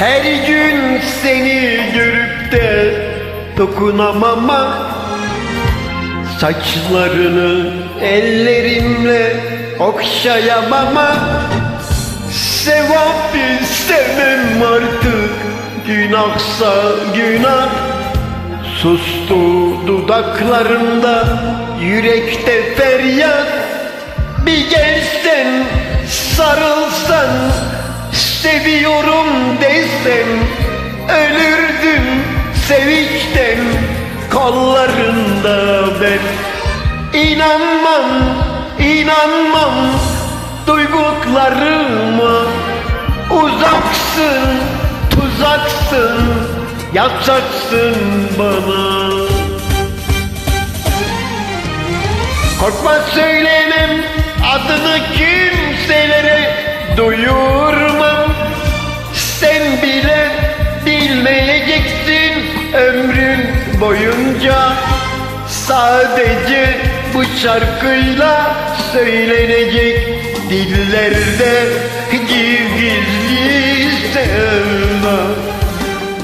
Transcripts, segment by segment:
Her gün seni görüp de dokunamamak Saçlarını ellerimle okşayamamak Sevap istemem artık Günahsa günah. Sustu dudaklarımda Yürekte feryat. Bir gelsen sarılsan Seviyorum Kollarında ben. İnanmam, inanmam Duyduklarıma Uzaksın, tuzaksın Yasaksın bana. Korkma söylemem adını kimselere duyurmam. Sen bile bilmeyeceksin ömrün boyunca Sadece bu şarkıyla söylenecek dillerde gizli sevda.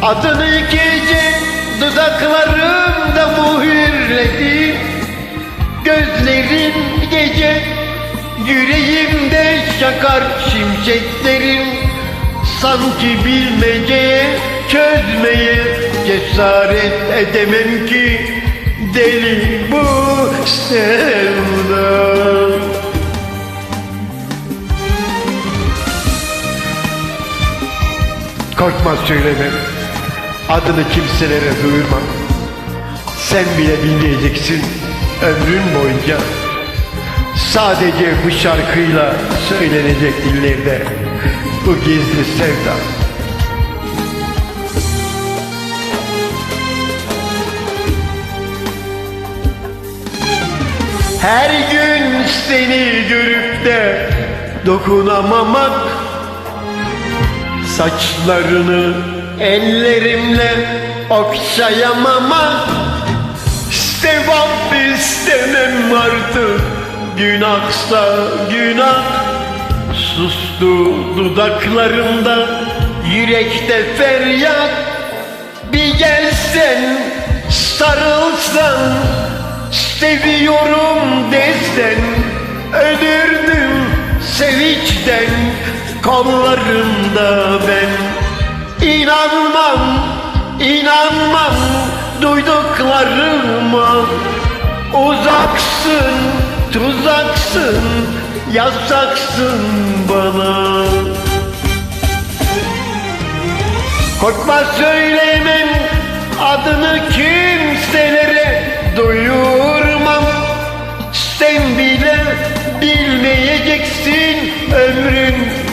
Adını gece dudaklarımda mühürledim Gözlerin gece yüreğimde şakar şimşeklerin Sanki bilmeceye çözmeye cesaret edemem ki Deli bu sevda Korkma söylemem Adını kimselere duyurmam Sen bile bilmeyeceksin ömrün boyunca. Sadece bu şarkıyla söylenecek dillerde Bu gizli sevda Her gün seni görüp de dokunamamak Saçlarını ellerimle okşayamamak. Sevap istemem artık Günahsa günah. Sustu dudaklarımda Yürekte feryat. Bir gelsen sarılsan Seviyorum desen Ölürdüm sevinçten Kollarında ben. İnanmam, inanmam duyduklarıma Uzaksın, tuzaksın, yasaksın bana. Korkma söylemem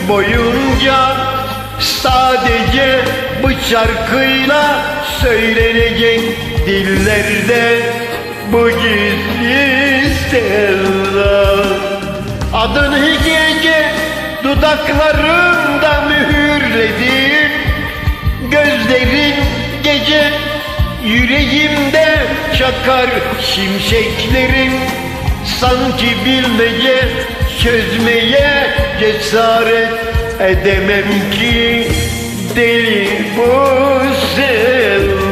boyunca Sadece bu şarkıyla söylenecek dillerde bu gizli sevda. Adını gece dudaklarımda mühürledim Gözlerin gece yüreğimde çakar şimşeklerin. Sanki bilmece çözmeye cesaret edemem ki. Deli bu sevda